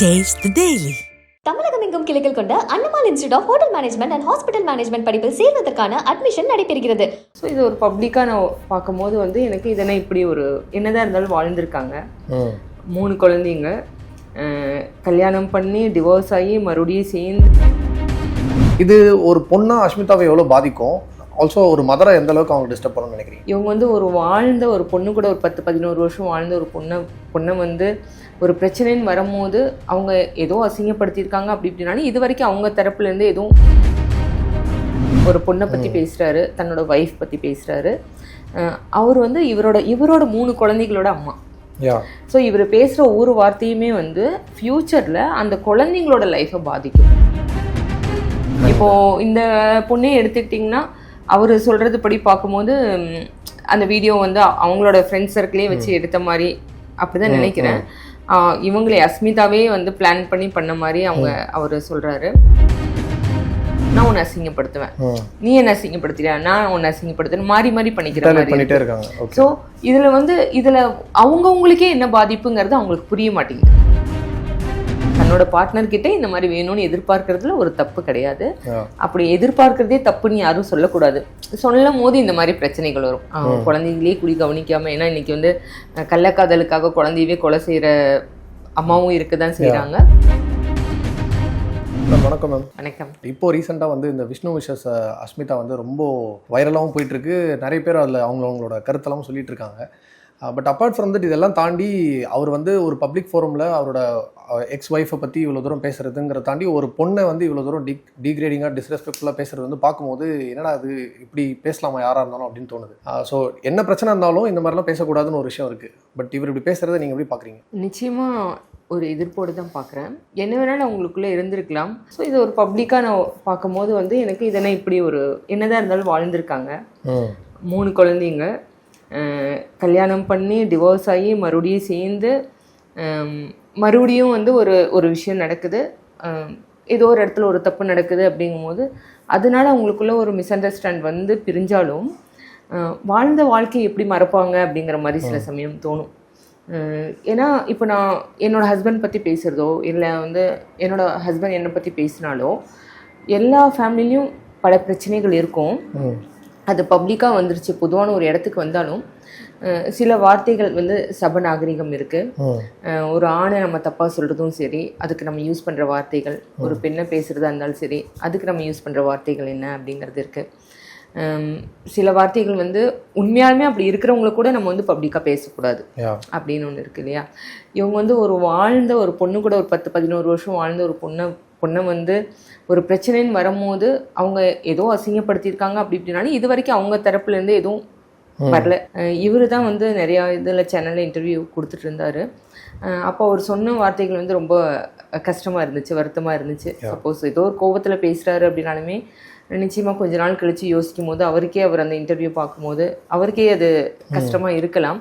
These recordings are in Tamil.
Taste the Daily. தமிழகம் எங்கும் கிளைகள் கொண்ட Annamal institute of hotel management and hospital management படிப்பில் சேர்வதற்கான அட்மிஷன் நடைபெறுகிறது. ஸோ இது ஒரு பப்ளிக்காக நான் பார்க்கும்போது வந்து எனக்கு இதனை இப்படி ஒரு என்னதான் இருந்தாலும் வாழ்ந்திருக்காங்க. மூணு குழந்தைங்க. கல்யாணம் பண்ணி டிவோர்ஸ் ஆகி மறுபடியும் சேர்ந்து. இது ஒரு பொண்ணா அஷ்மிதாவை எவ்வளோ பாதிக்கும்? ஆல்சோ ஒரு மதரை எந்த அளவுக்கு அவங்க டிஸ்டர்ப் பண்ணணும்னு நினைக்கிறீங்க? இவங்க வந்து ஒரு வாழ்ந்த ஒரு பொண்ணு கூட ஒரு பத்து பதினோரு வருஷம் வாழ்ந்த ஒரு பொண்ணை பொண்ணை வந்து ஒரு பிரச்சனைன்னு வரும்போது அவங்க ஏதோ அசிங்கப்படுத்தியிருக்காங்க அப்படி இப்படினாலும் இது வரைக்கும் அவங்க தரப்புலேருந்து எதுவும் ஒரு பொண்ணை பற்றி பேசுகிறாரு தன்னோட ஒய்ஃப் பற்றி பேசுகிறாரு அவர் வந்து இவரோட இவரோட மூணு குழந்தைகளோட அம்மா. ஸோ இவர் பேசுகிற ஒவ்வொரு வார்த்தையுமே வந்து ஃப்யூச்சரில் அந்த குழந்தைங்களோட லைஃப்பை பாதிக்கும். இப்போ இந்த பொண்ணே எடுத்துக்கிட்டிங்கன்னா அவர் சொல்கிறது படி பார்க்கும்போது அந்த வீடியோ வந்து அவங்களோட ஃப்ரெண்ட்ஸ் சர்க்கிளே வச்சு எடுத்த மாதிரி அப்படிதான் நினைக்கிறேன். இவங்களே அஸ்மிதாவே வந்து பிளான் பண்ணி பண்ண மாதிரி அவங்க அவர் சொல்கிறாரு நான் உன்னை அசிங்கப்படுத்துவேன். நீ என்ன அசிங்கப்படுத்துறியா? நான் உன்னை அசிங்கப்படுத்துறேன் மாறி மாறி பண்ணிக்கிற மாதிரி ஸோ இதில் வந்து இதில் அவங்கவுங்களுக்கே என்ன பாதிப்புங்கிறது அவங்களுக்கு புரிய மாட்டேங்குது. தன்னோட பார்ட்னர் கிட்ட இந்த மாதிரி வேணும்னு எதிர்பார்க்கறதுல ஒரு தப்பு கிடையாது. அப்படி எதிர்பார்க்கறதே தப்புன்னு யாரும் சொல்லக்கூடாது. சொல்லும் போது இந்த மாதிரி பிரச்சனைகள் வரும். குழந்தைங்களே குடி கவனிக்காம ஏன்னா இன்னைக்கு வந்து கள்ளக்காதலுக்காக குழந்தையவே கொலை செய்யற அம்மாவும் இருக்கதான் செய்றாங்க. மேம் வணக்கம் மேம். வணக்கம். இப்போ ரீசெண்டாக வந்து இந்த விஷ்ணு விஷஸ் அஸ்மிதா வந்து ரொம்ப வைரலாகவும் போயிட்டு இருக்கு. நிறைய பேர் அதில் அவங்க அவங்களோட கருத்தெல்லாம் சொல்லிட்டு இருக்காங்க. பட் அப்பார்ட் ஃப்ரம் தட் இதெல்லாம் தாண்டி அவர் வந்து ஒரு பப்ளிக் ஃபோரமில் அவரோட எக்ஸ் ஒய்ஃபை பற்றி இவ்வளோ தூரம் பேசுறதுங்கிற தாண்டி ஒரு பொண்ணை வந்து இவ்வளோ தூரம் டி டிகிரேடிங்காக டிஸ்ரெஸ்பெக்ட்ஃபுல்லாக பேசுறது வந்து பார்க்கும்போது என்னடா அது இப்படி பேசலாமா யாராக இருந்தாலும் அப்படின்னு தோணுது. ஸோ என்ன பிரச்சனை இருந்தாலும் இந்த மாதிரிலாம் பேசக்கூடாதுன்னு ஒரு விஷயம் இருக்குது பட் இவர் இப்படி பேசுறதை நீங்கள் எப்படி பார்க்குறீங்க? நிச்சயமா ஒரு எதிர்ப்போடு தான் பார்க்குறேன். என்ன வேணாலும் அவங்களுக்குள்ளே இருந்திருக்கலாம். ஸோ இது ஒரு பப்ளிக்காக நான் பார்க்கும்போது வந்து எனக்கு இதனை இப்படி ஒரு என்னதான் இருந்தாலும் வாழ்ந்திருக்காங்க. மூணு குழந்தைங்க. கல்யாணம் பண்ணி டிவோர்ஸ் ஆகி மறுபடியும் சேர்ந்து மறுபடியும் வந்து ஒரு ஒரு விஷயம் நடக்குது. ஏதோ ஒரு இடத்துல ஒரு தப்பு நடக்குது அப்படிங்கும்போது அதனால அவங்களுக்குள்ள ஒரு மிஸ் அண்டர்ஸ்டாண்ட் வந்து பிரிஞ்சாலும் வாழ்ந்த வாழ்க்கையை எப்படி மறப்பாங்க அப்படிங்கிற மாதிரி சில சமயம் தோணும். ஏன்னா இப்போ நான் என்னோட ஹஸ்பண்ட் பற்றி பேசுகிறதோ இல்லை வந்து என்னோட ஹஸ்பண்ட் என்னை பற்றி பேசினாலோ எல்லா ஃபேமிலிலையும் பல பிரச்சனைகள் இருக்கும். அது பப்ளிக்காக வந்துருச்சு. பொதுவான ஒரு இடத்துக்கு வந்தாலும் சில வார்த்தைகள் வந்து சப நாகரிகம் இருக்குது ஒரு ஆணை நம்ம தப்பாக சொல்கிறதும் சரி அதுக்கு நம்ம யூஸ் பண்ணுற வார்த்தைகள் ஒரு பெண்ணை பேசுகிறதா இருந்தாலும் சரி அதுக்கு நம்ம யூஸ் பண்ணுற வார்த்தைகள் என்ன அப்படிங்கிறது இருக்குது சில வார்த்தைகள் வந்து உண்மையாலுமே அப்படி இருக்கிறவங்கள கூட நம்ம வந்து பப்ளிக்காக பேசக்கூடாது அப்படின்னு ஒன்று இருக்கு இல்லையா? இவங்க வந்து ஒரு வாழ்ந்த ஒரு பொண்ணு கூட ஒரு பத்து பதினோரு வருஷம் வாழ்ந்த ஒரு பொண்ணை பொண்ணை வந்து ஒரு பிரச்சனைன்னு வரும்போது அவங்க ஏதோ அசிங்கப்படுத்தியிருக்காங்க அப்படி இப்படினாலும் இது வரைக்கும் அவங்க தரப்புலேருந்து எதுவும் வரல. இவர் தான் வந்து நிறையா இதில் சேனலில் இன்டர்வியூ கொடுத்துட்டு இருந்தாரு. அப்போ அவர் சொன்ன வார்த்தைகள் வந்து ரொம்ப கஷ்டமாக இருந்துச்சு வருத்தமாக இருந்துச்சு. சப்போஸ் ஏதோ ஒரு கோவத்தில் பேசுகிறாரு அப்படின்னாலுமே நிச்சயமாக கொஞ்ச நாள் கழித்து யோசிக்கும் போது அவருக்கே அவர் அந்த இன்டர்வியூ பார்க்கும்போது அவருக்கே அது கஷ்டமாக இருக்கலாம்.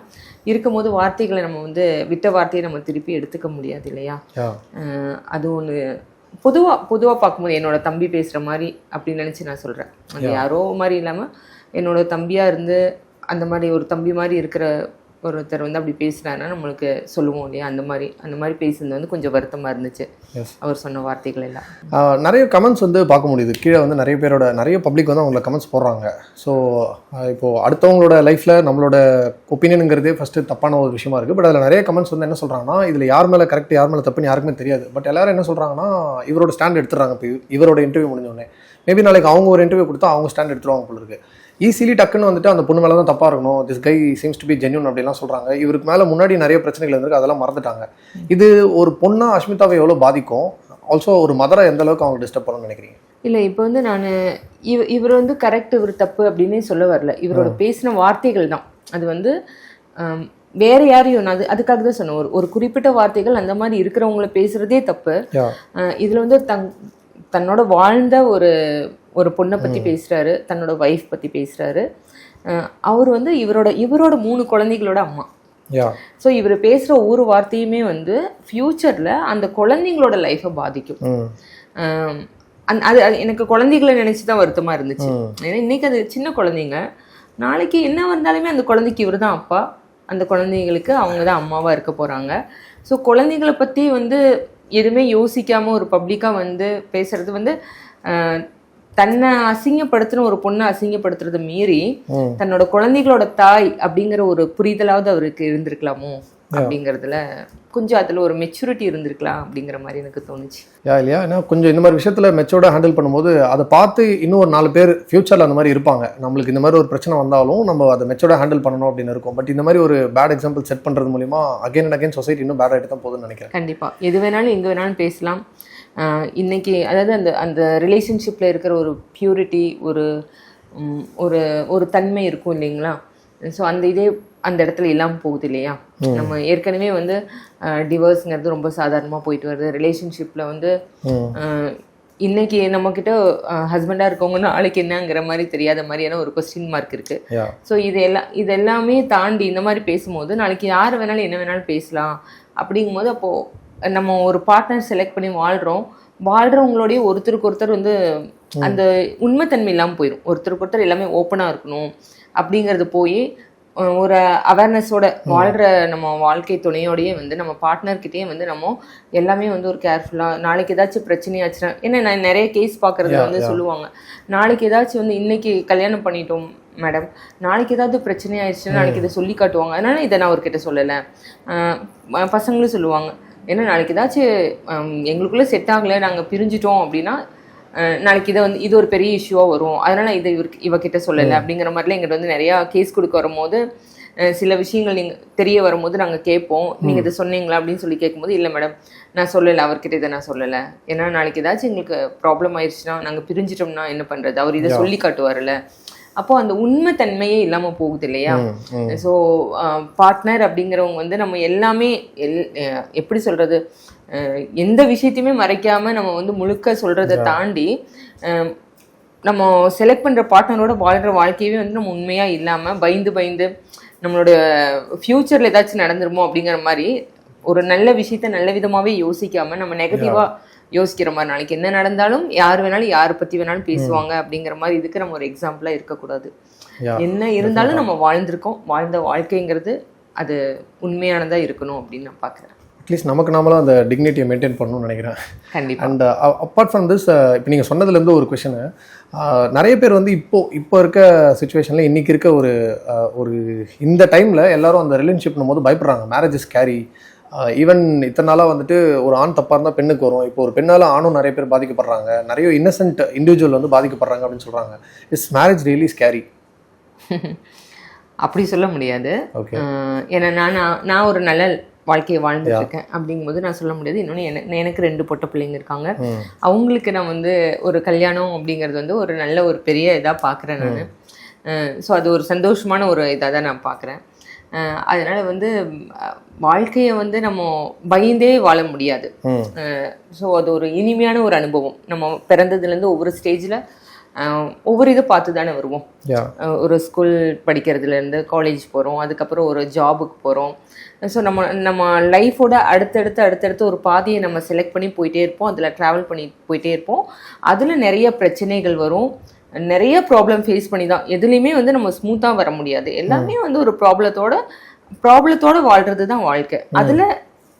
இருக்கும்போது வார்த்தைகளை நம்ம வந்து விட்ட வார்த்தையை நம்ம திருப்பி எடுத்துக்க முடியாது இல்லையா? அது ஒன்று பொதுவாக பொதுவாக பார்க்கும்போது என்னோட தம்பி பேசுகிற மாதிரி அப்படின்னு நினச்சி நான் சொல்கிறேன் அது யாரோ மாதிரி இல்லாமல் என்னோட தம்பியாக இருந்து அந்த மாதிரி ஒரு தம்பி மாதிரி இருக்கிற ஒருத்தர் வந்து அப்படி பேசினாருன்னா நம்மளுக்கு சொல்லுவோம் இல்லையா? அந்த மாதிரி அந்த மாதிரி பேசுனது வந்து கொஞ்சம் வருத்தமாக இருந்துச்சு. அவர் சொன்ன வார்த்தைகள் எல்லாம். நிறைய கமெண்ட்ஸ் வந்து பார்க்க முடியுது. கீழே வந்து நிறைய பேரோட நிறைய பப்ளிக் வந்து அவங்கள கமெண்ட்ஸ் போடுறாங்க. ஸோ இப்போது அடுத்தவங்களோட லைஃப்பில் நம்மளோட ஒப்பீனியனுங்கிறதே ஃபஸ்ட்டு தப்பான ஒரு விஷயமா இருக்குது பட் அதில் நிறைய கமெண்ட்ஸ் வந்து என்ன சொல்கிறாங்கன்னா இதில் யார் மேலே கரெக்ட் யார் மேலே தப்புன்னு யாருக்குமே தெரியாது. பட் எல்லாரும் என்ன சொல்கிறாங்கன்னா இவரோட ஸ்டாண்ட் எடுத்துடுறாங்க. இப்போ இவரோட இன்டர்வியூ முடிஞ்சோடனே மேபி நாளைக்கு அவங்க ஒரு இன்டர்வியூ கொடுத்தா அவங்க ஸ்டாண்ட் எடுத்துருவாங்க போல இருக்கு. ஈஸிலி டக்குன்னு வந்துட்டு அந்த பொண்ணு மேலே தான் தப்பாக இருக்கணும். This guy seems to be genuine அப்படிலாம் சொல்கிறாங்க இவருக்கு மேலே முன்னாடி நிறைய பிரச்சனைகள் இருந்திருக்கு. அதெல்லாம் மறந்துட்டாங்க. இது ஒரு பொண்ணா அஷ்மிதாவை எவ்வளோ பாதிக்கும்? ஆல்சோ ஒரு மதரை எந்த அளவுக்கு அவங்க டிஸ்டர்ப் பண்ணணும்னு நினைக்கிறீங்க? இல்லை இப்போ வந்து நான் இவ இவர் வந்து கரெக்ட் இவர் தப்பு அப்படின்னே சொல்ல வரல. இவரோட பேசின வார்த்தைகள் தான். அது வந்து வேற யாரையும் அது அதுக்காக தான் சொன்னேன். ஒரு ஒரு குறிப்பிட்ட வார்த்தைகள் அந்த மாதிரி இருக்கிறவங்கள பேசுறதே தப்பு. இதுல வந்து தங் தன்னோட வாழ்ந்த ஒரு ஒரு பொண்ணை பத்தி பேசுறாரு தன்னோட ஒய்ஃப் பத்தி பேசுறாரு. அஹ் அவர் வந்து இவரோட இவரோட மூணு குழந்தைகளோட அம்மா. ஸோ இவர் பேசுற ஒவ்வொரு வார்த்தையுமே வந்து ஃப்யூச்சர்ல அந்த குழந்தைங்களோட லைஃப்பை பாதிக்கும். அது அது எனக்கு குழந்தைகளை நினைச்சு தான் வருத்தமா இருந்துச்சு. ஏன்னா இன்னைக்கு அது சின்ன குழந்தைங்க. நாளைக்கு என்ன வந்தாலுமே அந்த குழந்தைக்கு இவர் தான் அப்பா. அந்த குழந்தைங்களுக்கு அவங்க தான் அம்மாவா இருக்க போறாங்க. ஸோ குழந்தைங்களை பத்தி வந்து எதுவுமே யோசிக்காம ஒரு பப்ளிக்கா வந்து பேசுறது வந்து தன்னை அசிங்கப்படுத்தின ஒரு பொண்ணை அசிங்கப்படுத்துறதை மீறி தன்னோட குழந்தைகளோட தாய் அப்படிங்கிற ஒரு புரிதலாவது அவருக்கு இருந்திருக்கலாமோ அப்படிங்கறதுல கொஞ்சம் அதுல ஒரு மெச்சூரிட்டி இருந்திருக்கலாம் அப்படிங்கிற மாதிரி எனக்கு தோணுச்சு. யா இல்லையா? ஏன்னா கொஞ்சம் இந்த மாதிரி விஷயத்துல மெச்சோர்டாக ஹேண்டில் பண்ணும்போது அதை பார்த்து இன்னும் ஒரு நாலு பேர் ஃபியூச்சரில் அந்த மாதிரி இருப்பாங்க. நம்மளுக்கு இந்த மாதிரி ஒரு பிரச்சனை வந்தாலும் நம்ம அதை மெச்சோர்டாக ஹேண்டில் பண்ணணும் அப்படின்னு இருக்கும். பட் இந்த மாதிரி ஒரு பேட் எக்ஸாம்பிள் செட் பண்ணுறது மூலிமா அகைன் அண்ட் அகைன் சொசைட்டி இன்னும் பேட் ஆகிட்டு தான் போகுதுன்னு நினைக்கிறேன். கண்டிப்பா. எது வேணாலும் எங்க வேணாலும் பேசலாம். ஆஹ் இன்னைக்கு அதாவது அந்த அந்த ரிலேஷன்ஷிப்ல இருக்கிற ஒரு பியூரிட்டி ஒரு ஒரு ஒரு தன்மை இருக்கும் இல்லைங்களா? ஸோ அந்த இதே அந்த இடத்துல இல்லாமல் போகுது இல்லையா? நம்ம ஏற்கனவே வந்து டிவோர்ஸ்ங்கிறது ரொம்ப சாதாரணமாக போயிட்டு வருது. ரிலேஷன்ஷிப்பில் வந்து இன்னைக்கு நம்மக்கிட்ட ஹஸ்பண்டாக இருக்கவங்க நாளைக்கு என்னங்கிற மாதிரி தெரியாத மாதிரியான ஒரு கொஸ்டின் மார்க் இருக்கு. ஸோ இது எல்லாம் இது எல்லாமே தாண்டி இந்த மாதிரி பேசும்போது நாளைக்கு யார் வேணாலும் என்ன வேணாலும் பேசலாம். அப்படிங்கும்போது அப்போது நம்ம ஒரு பார்ட்னர் செலக்ட் பண்ணி வாழ்கிறோம் வாழ்கிறவங்களோடய ஒருத்தருக்கு ஒருத்தர் வந்து அந்த உண்மைத்தன்மை இல்லாமல் போயிடும் ஒருத்தருக்கு ஒருத்தர் எல்லாமே ஓப்பனாக இருக்கணும் அப்படிங்கிறது போய் ஒரு அவேர்னஸோட வாழ்கிற நம்ம வாழ்க்கை துணையோடயே வந்து நம்ம பார்ட்னர்கிட்டயே வந்து நம்ம எல்லாமே வந்து ஒரு கேர்ஃபுல்லாக நாளைக்கு ஏதாச்சும் பிரச்சனையாச்சுன்னா ஏன்னா நான் நிறைய கேஸ் பார்க்குறது வந்து. சொல்லுவாங்க. நாளைக்கு ஏதாச்சும் வந்து இன்னைக்கு கல்யாணம் பண்ணிட்டோம் மேடம் நாளைக்கு ஏதாவது பிரச்சனை ஆயிடுச்சுன்னா நாளைக்கு இதை சொல்லி காட்டுவாங்க. அதனால இதை நான் அவர்கிட்ட சொல்லலை. பசங்களும் சொல்லுவாங்க. ஏன்னா நாளைக்கு ஏதாச்சும் எங்களுக்குள்ள செட் ஆகலை நாங்கள் பிரிஞ்சிட்டோம் அப்படின்னா நாளைக்கு இதை வந்து இது ஒரு பெரிய இஷ்யூவாக வரும். அதனால இதை இவருக்கு இவகிட்ட சொல்லலை. அப்படிங்கிற மாதிரிலாம் எங்கிட்ட வந்து நிறையா கேஸ் கொடுக்க வரும்போது சில விஷயங்கள் நீங்கள் தெரிய வரும்போது நாங்கள் கேட்போம். நீங்கள் இதை சொன்னீங்களா அப்படின்னு சொல்லி கேட்கும்போது இல்லை மேடம் நான் சொல்லலை. அவர்கிட்ட இதை நான் சொல்லலை. ஏன்னா நாளைக்கு ஏதாச்சும் எங்களுக்கு ப்ராப்ளம் ஆயிடுச்சுன்னா நாங்கள் பிரிஞ்சிட்டோம்னா என்ன பண்ணுறது அவர் இதை சொல்லி காட்டுவார்ல அப்போ அந்த உண்மை தன்மையே இல்லாமல் போகுது இல்லையா ஸோ பார்ட்னர் அப்படிங்கிறவங்க வந்து நம்ம எல்லாமே எல் எப்படி சொல்றது? எந்த விஷயத்தையுமே மறைக்காம நம்ம வந்து முழுக்க சொல்றதை தாண்டி நம்ம செலக்ட் பண்ற பார்ட்னரோட வாழ்ற வாழ்க்கையவே வந்து நம்ம உண்மையா இல்லாம பயந்து பயந்து நம்மளோட ஃபியூச்சர்ல ஏதாச்சும் நடந்துருமோ அப்படிங்கிற மாதிரி ஒரு நல்ல விஷயத்த நல்ல விதமாவே யோசிக்காம நம்ம நெகட்டிவா யோசிக்கிற மாதிரி நாளைக்கு என்ன நடந்தாலும் யார் வேணாலும் யாரை பத்தி வேணாலும் பேசுவாங்க அப்படிங்கிற மாதிரி இதுக்கு நம்ம ஒரு எக்ஸாம்பிளா இருக்கக்கூடாது. என்ன இருந்தாலும் நம்ம வாழ்ந்திருக்கோம். வாழ்ந்த வாழ்க்கைங்கிறது அது உண்மையானதா இருக்கணும் அப்படின்னு நான் பார்க்குறேன். அட்லீஸ்ட் நமக்கு நாமளும் அந்த டிக்னிட்டியை மெயின்டைன் பண்ணணும்னு நினைக்கிறேன். கண்டிப்பா. அண்ட் அப்பார்ட் ஃப்ரம் திஸ் இப்போ நீங்கள் சொன்னதுலேருந்து ஒரு கொஷனு நிறைய பேர் வந்து இப்போ இப்போ இருக்க சுச்சுவேஷனில் இன்றைக்கி இருக்க ஒரு uh, ஒரு இந்த டைமில் எல்லாரும் அந்த ரிலேஷன்ஷிப்னும் போது பயப்படுறாங்க. மேரேஜ் இஸ் கேரி ஈவன் இத்தனை நாளாக வந்துட்டு ஒரு ஆண் தப்பாக இருந்தால் பெண்ணுக்கு வரும். இப்போ ஒரு பெண்ணால் ஆணும் நிறைய பேர் பாதிக்கப்படுறாங்க. நிறைய இன்னசென்ட் இண்டிவிஜுவல் வந்து பாதிக்கப்படுறாங்க அப்படின்னு சொல்கிறாங்க இஸ் மேரேஜ் ரியலி ஸ்கேரி அப்படி சொல்ல முடியாது. ஏன்னா நான் நான்- ஒரு நல்ல வாழ்க்கையை வாழ்ந்துட்டு இருக்கேன் அப்படிங்கும்போது நான் சொல்ல முடியாது. இன்னொன்று எனக்கு ரெண்டு பொட்ட பிள்ளைங்க இருக்காங்க. அவங்களுக்கு நான் வந்து ஒரு கல்யாணம் அப்படிங்கிறது வந்து ஒரு நல்ல ஒரு பெரிய இதாக பார்க்குறேன் நான். ஸோ அது ஒரு சந்தோஷமான ஒரு இதாக தான் நான் பார்க்குறேன் அதனால வந்து வாழ்க்கையை வந்து நம்ம பயந்தே வாழ முடியாது. ஸோ அது ஒரு இனிமையான ஒரு அனுபவம். நம்ம பிறந்ததுலேருந்து ஒவ்வொரு ஸ்டேஜில் ஒவ்வொரு இதை பார்த்து தானே வருவோம் ஒரு ஸ்கூல் படிக்கிறதுலேருந்து காலேஜ் போகிறோம் அதுக்கப்புறம் ஒரு ஜாபுக்கு போகிறோம் ஸோ நம்ம நம்ம லைஃபோட அடுத்தடுத்து அடுத்தடுத்து ஒரு பாதையை நம்ம செலக்ட் பண்ணி போயிட்டே இருப்போம். அதில் ட்ராவல் பண்ணி போயிட்டே இருப்போம். அதில் நிறைய பிரச்சனைகள் வரும். நிறைய ப்ராப்ளம் ஃபேஸ் பண்ணி தான் எதுலேயுமே வந்து நம்ம ஸ்மூத்தாக வர முடியாது. எல்லாமே வந்து ஒரு ப்ராப்ளத்தோட ப்ராப்ளத்தோட வாழ்கிறது தான் வாழ்க்கை அதில்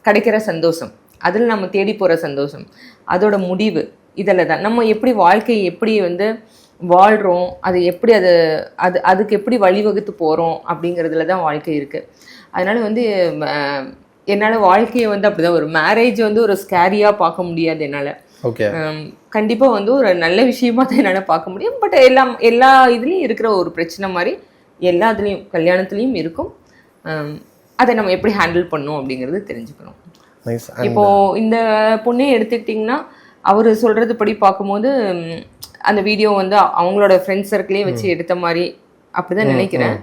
கிடைக்கிற சந்தோஷம் அதில் நம்ம தேடி போகிற சந்தோஷம் அதோட முடிவு இதில் தான் நம்ம எப்படி வாழ்க்கையை எப்படி வந்து வாழ்கிறோம் அது எப்படி அது அது அதுக்கு எப்படி வழிவகுத்து போகிறோம் அப்படிங்கிறதுல தான் வாழ்க்கை இருக்குது அதனால வந்து என்னால் வாழ்க்கையை வந்து அப்படிதான் ஒரு மேரேஜ் வந்து ஒரு ஸ்கேரியாக பார்க்க முடியாது என்னால். கண்டிப்பாக வந்து ஒரு நல்ல விஷயமா தான் என்னால் பார்க்க முடியும். பட் எல்லாம் எல்லா இதுலேயும் இருக்கிற ஒரு பிரச்சனை மாதிரி எல்லா இதுலேயும் கல்யாணத்துலேயும் இருக்கும். அதை நம்ம எப்படி ஹேண்டில் பண்ணணும் அப்படிங்கிறது தெரிஞ்சுக்கணும். இப்போ இந்த பொண்ணே எடுத்துக்கிட்டிங்கன்னா அவர் சொல்றது படி பார்க்கும்போது அந்த வீடியோ வந்து அவங்களோட ஃப்ரெண்ட்ஸ் சர்க்கிளே வச்சு எடுத்த மாதிரி அப்படிதான் நினைக்கிறேன்.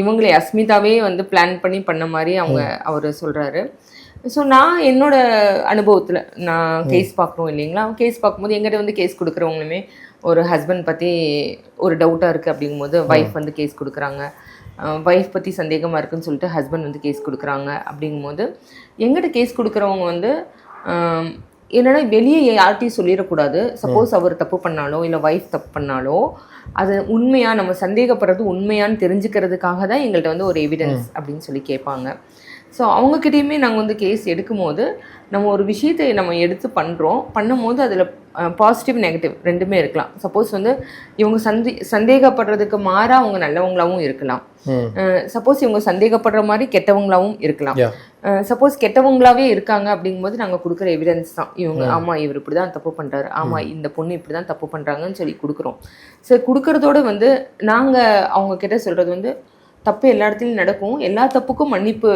இவங்களே அஸ்மிதாவே வந்து பிளான் பண்ணி பண்ண மாதிரி அவங்க அவர் சொல்றாரு. ஸோ நான் என்னோட அனுபவத்தில் நான் கேஸ் பார்க்குறோம் இல்லைங்களா? கேஸ் பார்க்கும்போது எங்கிட்ட வந்து கேஸ் கொடுக்குறவங்களுமே ஒரு ஹஸ்பண்ட் பற்றி ஒரு டவுட்டாக இருக்குது அப்படிங்கும்போது ஒய்ஃப் வந்து கேஸ் கொடுக்குறாங்க. ஒய்ஃப் பற்றி சந்தேகமாக இருக்குன்னு சொல்லிட்டு ஹஸ்பண்ட் வந்து கேஸ் கொடுக்குறாங்க அப்படிங்கும்போது எங்கிட்ட கேஸ் கொடுக்குறவங்க வந்து என்னன்னா வெளியே யார்கிட்டையும் சொல்லிடக்கூடாது. சப்போஸ் அவர் தப்பு பண்ணாலோ இல்லை ஒய்ஃப் தப்பு பண்ணாலோ அது உண்மையா நம்ம சந்தேகப்படுறது உண்மையான்னு தெரிஞ்சுக்கிறதுக்காக தான் எங்கள்கிட்ட வந்து ஒரு எவிடன்ஸ் அப்படின்னு சொல்லி கேட்பாங்க. ஸோ அவங்கக்கிட்டேயுமே நாங்கள் வந்து கேஸ் எடுக்கும்போது நம்ம ஒரு விஷயத்தை நம்ம எடுத்து பண்ணுறோம் பண்ணும்போது அதில் பாசிட்டிவ் நெகட்டிவ் ரெண்டுமே இருக்கலாம். சப்போஸ் வந்து இவங்க சந்தே சந்தேகப்படுறதுக்கு மாறா அவங்க நல்லவங்களாவும் இருக்கலாம். சப்போஸ் இவங்க சந்தேகப்படுற மாதிரி கெட்டவங்களாவும் இருக்கலாம். சப்போஸ் கெட்டவங்களாவே இருக்காங்க அப்படிங்கும்போது நாங்கள் கொடுக்குற எவிடன்ஸ் தான். இவங்க ஆமாம் இவர் இப்படி தான் தப்பு பண்ணுறாரு ஆமாம் இந்த பொண்ணு இப்படி தான் தப்பு பண்ணுறாங்கன்னு சொல்லி கொடுக்குறோம். ஸோ கொடுக்கறதோட வந்து நாங்கள் அவங்க கிட்ட சொல்கிறது வந்து தப்பு எல்லா இடத்துலையும் நடக்கும். எல்லா தப்புக்கும் மன்னிப்பு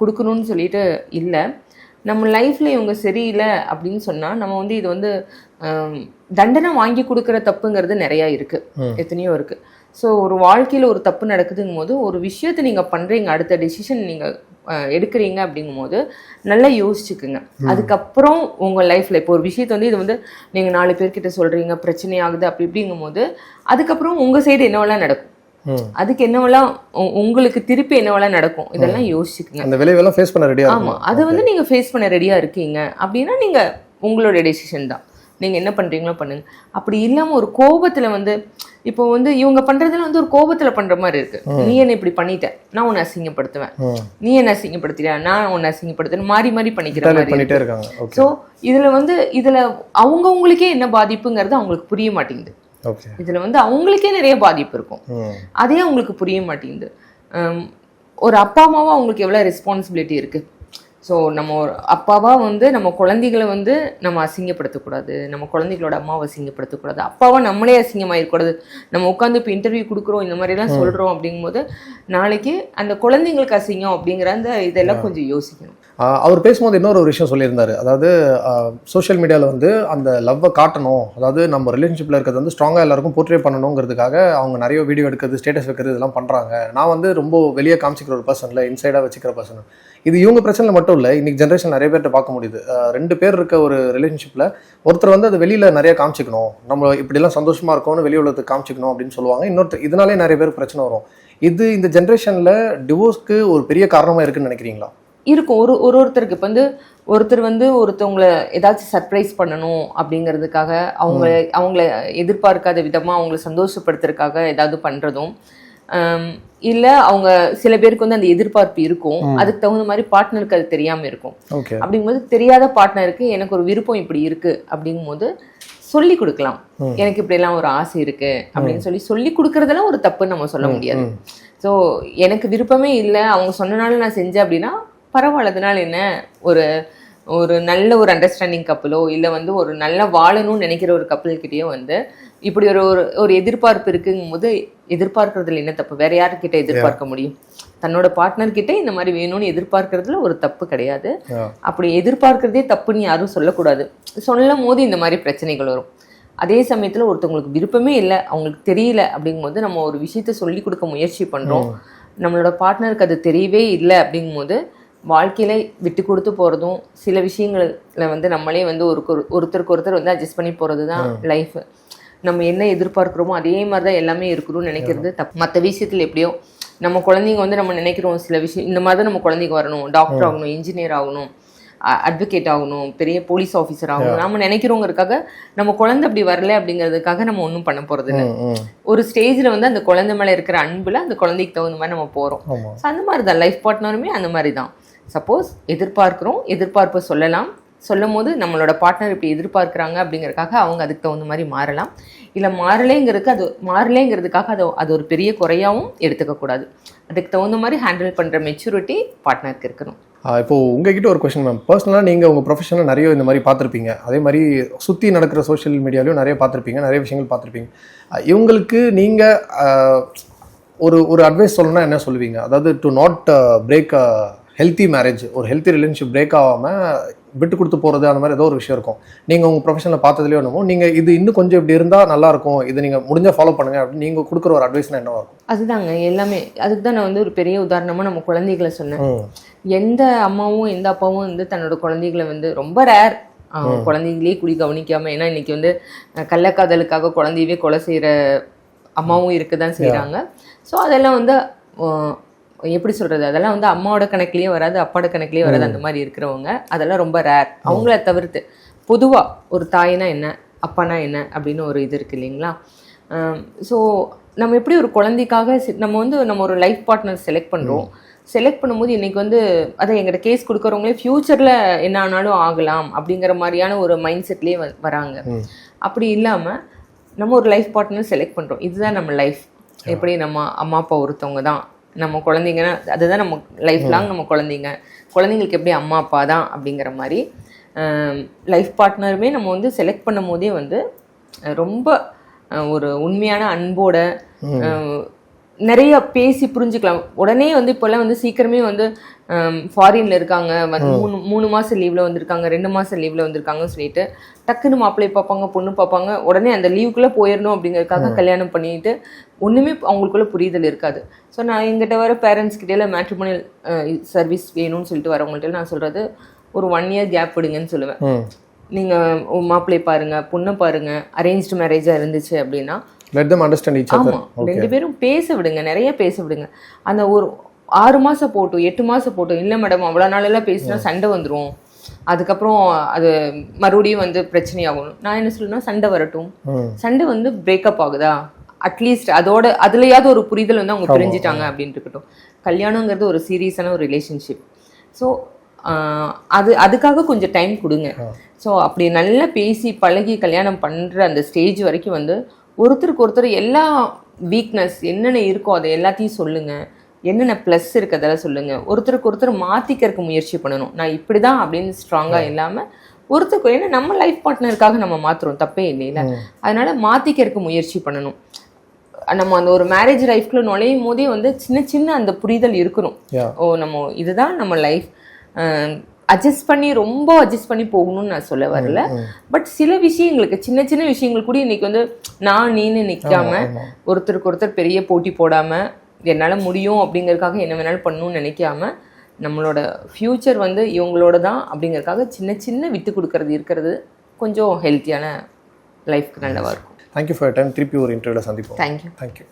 கொடுக்கணும்னு சொல்லிட்டு இல்லை. நம்ம லைஃப்பில் இவங்க சரியில்லை அப்படின்னு சொன்னால் நம்ம வந்து இது வந்து தண்டனை வாங்கி கொடுக்குற தப்புங்கிறது நிறையா இருக்குது எத்தனையோ இருக்குது ஸோ ஒரு வாழ்க்கையில் ஒரு தப்பு நடக்குதுங்கும் போது ஒரு விஷயத்தை நீங்கள் பண்ணுறீங்க அடுத்த டெசிஷன் நீங்கள் எடுக்கிறீங்க அப்படிங்கும்போது நல்லா யோசிச்சுக்குங்க. அதுக்கப்புறம் உங்கள் லைஃப்பில் இப்போ ஒரு விஷயத்தை வந்து இது வந்து நீங்கள் நாலு பேர்கிட்ட சொல்கிறீங்க பிரச்சனை ஆகுது அப்படி இப்படிங்கும் போது அதுக்கப்புறம் உங்கள் சைடு என்னவெல்லாம் நடக்கும்? அதுக்கு என்னவெல்லாம் உங்களுக்கு திருப்பி என்னவெல்லாம் நடக்கும்? இதெல்லாம் யோசிச்சுக்குங்க. அந்த விளைவெல்லாம் ஃபேஸ் பண்ண ரெடியாக ஆமா. அதை வந்து நீங்க ஃபேஸ் பண்ண ரெடியா இருக்கீங்க. அப்படின்னா நீங்க உங்களோட டெசிஷன் தான். நீங்க என்ன பண்றீங்களோ பண்ணுங்க. அப்படி இல்லாம ஒரு கோபத்துல வந்து இப்போ வந்து இவங்க பண்றதுல வந்து ஒரு கோபத்துல பண்ற மாதிரி இருக்கு. நீ என்ன இப்படி பண்ணிட்ட? நான் உன்னை அசிங்கப்படுத்துவேன். நீ என்ன அசிங்கப்படுத்தியா நான் உன்னை அசிங்கப்படுத்துறேன் மாறி மாறி பண்ணிக்கிற மாதிரி ஸோ இதுல வந்து இதுல அவங்கவுங்களுக்கே என்ன பாதிப்புங்கிறது அவங்களுக்கு புரிய மாட்டேங்குது. இதுல வந்து அவங்களுக்கே நிறைய பாதிப்பு இருக்கும். அதே அவங்களுக்கு புரிய மாட்டேங்குது. ஒரு அப்பா அம்மாவா அவங்களுக்கு எவ்வளோ ரெஸ்பான்சிபிலிட்டி இருக்கு? ஸோ நம்ம ஒரு அப்பாவா வந்து நம்ம குழந்தைகளை வந்து நம்ம அசிங்கப்படுத்தக்கூடாது. நம்ம குழந்தைகளோட அம்மாவை அசிங்கப்படுத்தக்கூடாது. அப்பாவா நம்மளே அசிங்கமாயிருக்கூடாது நம்ம உட்காந்து இப்போ இன்டர்வியூ கொடுக்குறோம் இந்த மாதிரிலாம் சொல்கிறோம் அப்படிங்கும்போது நாளைக்கு அந்த குழந்தைங்களுக்கு அசிங்கம் அப்படிங்கிற அந்த இதெல்லாம் கொஞ்சம் யோசிக்கணும். அவர் பேசும்போது இன்னொரு ஒரு விஷயம் சொல்லியிருந்தாரு. அதாவது சோஷியல் மீடியாவில் வந்து அந்த லவ்வை காட்டணும். அதாவது நம்ம ரிலேஷன்ஷிப்பில் இருக்கிறது வந்து ஸ்ட்ராங்காக எல்லாருக்கும் போர்ட்ரே பண்ணணுங்கிறதுக்காக அவங்க நிறைய வீடியோ எடுக்கிறது ஸ்டேட்டஸ் வைக்கிறது இதெல்லாம் பண்ணுறாங்க நான் வந்து ரொம்ப வெளியே காமிச்சிக்கிற ஒரு பர்சனில் இன்சைடாக வச்சுக்கிற பர்சன் இது இவங்க பிரச்சனை மட்டும் இல்லை இன்னைக்கு ஜென்ரேஷன் நிறைய பேர்ட்ட பார்க்க முடியுது. ரெண்டு பேர் இருக்க ஒரு ரிலேஷன்ஷிப்பில் ஒருத்தர் வந்து அது வெளியில் நிறைய காமிச்சிக்கணும். நம்ம இப்படிலாம் சந்தோஷமாக இருக்கோம்னு வெளி உலகத்துக்கு காமிச்சிக்கணும் அப்படின்னு சொல்லுவாங்க. இன்னொருத்தர் இதனாலே நிறைய பேர் பிரச்சனை வரும். இது இந்த ஜென்ரேஷனில் டிவோர்ஸ்க்கு ஒரு பெரிய காரணமாக இருக்குன்னு நினைக்கிறீங்களா? இருக்கும். ஒரு ஒரு ஒருத்தருக்கு. இப்போ வந்து ஒருத்தர் வந்து ஒருத்தவங்களை ஏதாச்சும் சர்ப்ரைஸ் பண்ணணும் அப்படிங்கிறதுக்காக அவங்க அவங்கள எதிர்பார்க்காத விதமாக அவங்கள சந்தோஷப்படுத்துறதுக்காக ஏதாவது பண்ணுறதும் இல்லை அவங்க சில பேருக்கு வந்து அந்த எதிர்பார்ப்பு இருக்கும். அதுக்கு தகுந்த மாதிரி பார்ட்னருக்கு அது தெரியாமல் இருக்கும். அப்படிங்கும்போது தெரியாத பார்ட்னருக்கு எனக்கு ஒரு விருப்பம் இப்படி இருக்கு அப்படிங்கும்போது சொல்லி கொடுக்கலாம். எனக்கு இப்படிலாம் ஒரு ஆசை இருக்கு அப்படின்னு சொல்லி சொல்லி கொடுக்கறதெல்லாம் ஒரு தப்புன்னு நம்ம சொல்ல முடியாது. ஸோ எனக்கு விருப்பமே இல்லை. அவங்க சொன்னனால நான் செஞ்சேன் அப்படின்னா பரவாயில்ல அதனால என்ன? ஒரு ஒரு நல்ல ஒரு அண்டர்ஸ்டாண்டிங் கப்பலோ இல்லை வந்து ஒரு நல்ல வாழணும்னு நினைக்கிற ஒரு கப்பல்கிட்டயோ வந்து இப்படி ஒரு ஒரு ஒரு எதிர்பார்ப்பு இருக்குங்கும் போது எதிர்பார்க்கறதுல என்ன தப்பு? வேற யாருக்கிட்ட எதிர்பார்க்க முடியும்? தன்னோட பார்ட்னர் கிட்ட இந்த மாதிரி வேணும்னு எதிர்பார்க்கறதுல ஒரு தப்பு கிடையாது. அப்படி எதிர்பார்க்கறதே தப்புன்னு யாரும் சொல்லக்கூடாது. சொல்லும் போது இந்த மாதிரி பிரச்சனைகள் வரும். அதே சமயத்தில் ஒருத்தவங்களுக்கு விருப்பமே இல்லை அவங்களுக்கு தெரியல அப்படிங்கும்போது நம்ம ஒரு விஷயத்த சொல்லி கொடுக்க முயற்சி பண்ணுறோம் நம்மளோட பார்ட்னருக்கு அது தெரியவே இல்லை அப்படிங்கும்போது வாழ்க்கையில விட்டு கொடுத்து போகிறதும் சில விஷயங்கள்ல வந்து நம்மளே வந்து ஒரு ஒருத்தருக்கு ஒருத்தர் வந்து அட்ஜஸ்ட் பண்ணி போகிறது தான் லைஃப் நம்ம என்ன எதிர்பார்க்குறோமோ அதே மாதிரி தான் எல்லாமே இருக்கணும்னு நினைக்கிறது தப்பு. மற்ற விஷயத்தில் எப்படியோ நம்ம குழந்தைங்க வந்து நம்ம நினைக்கிறோம் சில விஷயம் இந்த மாதிரி தான் நம்ம குழந்தைங்க வரணும். டாக்டர் ஆகணும் இன்ஜினியர் ஆகணும் அட்வொகேட் ஆகணும் பெரிய போலீஸ் ஆஃபீஸர் ஆகணும். நம்ம நினைக்கிறோங்கிறதுக்காக நம்ம குழந்தை அப்படி வரல அப்படிங்கிறதுக்காக நம்ம ஒன்றும் பண்ண போறது. ஒரு ஸ்டேஜில் வந்து அந்த குழந்தை மேலே இருக்கிற அன்புல அந்த குழந்தைக்கு தகுந்த மாதிரி நம்ம போகிறோம் ஸோ அந்த மாதிரி தான் லைஃப் பார்ட்னருமே அந்த மாதிரி தான் சப்போஸ் எதிர்பார்க்குறோம் எதிர்பார்ப்பை சொல்லலாம். சொல்லும் போது நம்மளோட பார்ட்னர் இப்படி எதிர்பார்க்குறாங்க அப்படிங்கறதுக்காக அவங்க அதுக்கு தகுந்த மாதிரி மாறலாம். இல்லை மாறலேங்கிறதுக்கு அது மாறலேங்கிறதுக்காக அது அது ஒரு பெரிய குறையாகவும் எடுத்துக்கக்கூடாது அதுக்கு தகுந்த மாதிரி ஹேண்டில் பண்ணுற மெச்சூரிட்டி பார்ட்னருக்கு இருக்கணும். இப்போ உங்ககிட்ட ஒரு கொஷின் மேம் பர்சனலாக நீங்கள் உங்கள் ப்ரொஃபஷனில் நிறைய இந்த மாதிரி பார்த்துருப்பீங்க. அதே மாதிரி சுற்றி நடக்கிற சோஷியல் மீடியாலையும் நிறைய பார்த்துருப்பீங்க நிறைய விஷயங்கள் பார்த்துருப்பீங்க. இவங்களுக்கு நீங்கள் ஒரு ஒரு அட்வைஸ் சொல்லணும்னா என்ன சொல்லுவீங்க? அதாவது to not break healthy marriage ஒரு ஹெல்த்தி ரிலேஷன்ஷிப் பிரேக் ஆகாமல் விட்டு கொடுத்து போகிறது அந்த மாதிரி ஏதோ ஒரு விஷயம் இருக்கும். நீங்கள் உங்கள் ப்ரொஃபஷனில் பார்த்ததுலேயோ என்னமோ நீங்கள் இது இன்னும் கொஞ்சம் இப்படி இருந்தால் நல்லாயிருக்கும் இதை நீங்கள் முடிஞ்சால் ஃபாலோ பண்ணுங்க அப்படின்னு நீங்கள் கொடுக்குற ஒரு அட்வைஸ்னா என்னவா இருக்கும்? அதுதாங்க எல்லாமே அதுக்கு தான் நான் வந்து ஒரு பெரிய உதாரணமாக நம்ம குழந்தைகளை சொன்னேன். எந்த அம்மாவும் எந்த அப்பாவும் வந்து தன்னோட குழந்தைகளை வந்து ரொம்ப ரேர் குழந்தைங்களே குடி கவனிக்காம ஏன்னா இன்னைக்கு வந்து கள்ளக்காதலுக்காக குழந்தையவே கொலை செய்யற அம்மாவும் இருக்க தான் செய்கிறாங்க ஸோ அதெல்லாம் வந்து எப்படி சொல்றது? அதெல்லாம் வந்து அம்மாவோட கணக்குலயே வராது அப்பாவோட கணக்குலயே வராது. அந்த மாதிரி இருக்கிறவங்க அதெல்லாம் ரொம்ப ரேர் அவங்கள தவிர்த்து பொதுவா ஒரு தாய்னா என்ன அப்பானா என்ன அப்படின்னு ஒரு இது இருக்கு இல்லைங்களா? ஸோ நம்ம எப்படி ஒரு குழந்தைக்காக நம்ம வந்து நம்ம ஒரு லைஃப் பார்ட்னர் செலக்ட் பண்றோம். செலக்ட் பண்ணும்போது இன்னைக்கு வந்து அதை எங்கிட்ட கேஸ் கொடுக்குறவங்களே ஃப்யூச்சரில் என்ன ஆனாலும் ஆகலாம் அப்படிங்கிற மாதிரியான ஒரு மைண்ட் செட்லேயே வராங்க. அப்படி இல்லாமல் நம்ம ஒரு லைஃப் பார்ட்னர் செலக்ட் பண்ணுறோம் இதுதான் நம்ம லைஃப் எப்படி நம்ம அம்மா அப்பா ஒருத்தவங்க தான். நம்ம குழந்தைங்கன்னா அதுதான் நம்ம லைஃப் லாங் நம்ம குழந்தைங்க. குழந்தைங்களுக்கு எப்படி அம்மா அப்பா தான் அப்படிங்கிற மாதிரி லைஃப் பார்ட்னருமே நம்ம வந்து செலக்ட் பண்ணும் போதே வந்து ரொம்ப ஒரு உண்மையான அன்போட நிறைய பேசி புரிஞ்சுக்கலாம். உடனே வந்து இப்போல்லாம் வந்து சீக்கிரமே வந்து ஃபாரின்ல இருக்காங்க. வந்து மூணு மூணு மாசம் லீவ்ல வந்திருக்காங்க ரெண்டு மாசம் லீவ்ல வந்திருக்காங்கன்னு சொல்லிட்டு டக்குன்னு மாப்பிள்ளை பார்ப்பாங்க பொண்ணு பார்ப்பாங்க. உடனே அந்த லீவுக்குள்ள போயிடணும் அப்படிங்கறதுக்காக கல்யாணம் பண்ணிட்டு ஒண்ணுமே அவங்களுக்குள்ள புரிதல் இருக்காது. ஸோ நான் எங்கிட்ட வர பேரண்ட்ஸ் கிட்டே மேட்ரிமோனியல் சர்வீஸ் வேணும்னு சொல்லிட்டு வரவங்கள்ட்ட நான் சொல்றது ஒரு ஒன் இயர் கேப் விடுங்கன்னு சொல்லுவேன். நீங்க மாப்பிள்ளை பாருங்க பொண்ணு பாருங்க அரேஞ்ச்டு மேரேஜா இருந்துச்சு அப்படின்னா let them understand each other ரெண்டு பேரும் பேச விடுங்க நிறைய பேச விடுங்க. அந்த ஒரு ஆறு மாசம் போட்டும் எட்டு மாசம் போட்டும் இல்ல மேடம் அவ்வளவு நாள் எல்லாம் பேசினா சண்டை வந்துரும். அதுக்கப்புறம் அது மறுபடியும் வந்து பிரச்சனையாகும். நான் என்ன சொல்லுன்னா சண்டை வரட்டும். சண்டை வந்து பிரேக்கப் ஆகுதா? அட்லீஸ்ட் அதோட அதுலயாவது ஒரு புரிதல் வந்து அவங்க பிரிஞ்சிட்டாங்க அப்படின்னு இருக்கட்டும். கல்யாணங்கிறது ஒரு சீரியஸான ஒரு ரிலேஷன்ஷிப் ஸோ அது அதுக்காக கொஞ்சம் டைம் கொடுங்க. ஸோ அப்படி நல்லா பேசி பழகி கல்யாணம் பண்ற அந்த ஸ்டேஜ் வரைக்கும் வந்து ஒருத்தருக்கு ஒருத்தர் எல்லா வீக்னஸ் என்னென்ன இருக்கோ அதை எல்லாத்தையும் சொல்லுங்க. என்னென்ன ப்ளஸ் இருக்கு அதெல்லாம் சொல்லுங்க. ஒருத்தருக்கு ஒருத்தர் மாத்திக்கிறதுக்கு முயற்சி பண்ணணும். நான் இப்படிதான் அப்படின்னு ஸ்ட்ராங்கா இல்லாம ஒருத்தருக்கு ஏன்னா நம்ம லைஃப் பார்ட்னருக்காக நம்ம மாத்துறோம். தப்பே இல்லையில. அதனால மாத்திக்கிறதுக்கு முயற்சி பண்ணணும். நம்ம அந்த ஒரு மேரேஜ் லைஃப்குள்ள நுழையும் போதே வந்து சின்ன சின்ன அந்த புரிதல் இருக்கணும். ஓ நம்ம இதுதான் நம்ம லைஃப் அட்ஜஸ்ட் பண்ணி ரொம்ப அட்ஜஸ்ட் பண்ணி போகணும்னு நான் சொல்ல வரல. பட் சில விஷயங்களுக்கு சின்ன சின்ன விஷயங்கள் கூட இன்னைக்கு வந்து நான் நீன்னு நிக்காம ஒருத்தருக்கு ஒருத்தர் பெரிய போட்டி போடாம என்னால முடியும் அப்படிங்கறதுக்காக என்ன வேணாலும் பண்ணணும்னு நினைக்காம நம்மளோட ஃப்யூச்சர் வந்து இவங்களோட தான் அப்படிங்கறதுக்காக சின்ன சின்ன விட்டு கொடுக்கறது இருக்கிறது கொஞ்சம் ஹெல்த்தியான லைஃப்க்கு நல்லவா இருக்கும். தேங்க்யூ ஃபார் டைம் திருப்பி ஒரு இன்டர்வியூவில் சந்திப்போம். Thank you thank you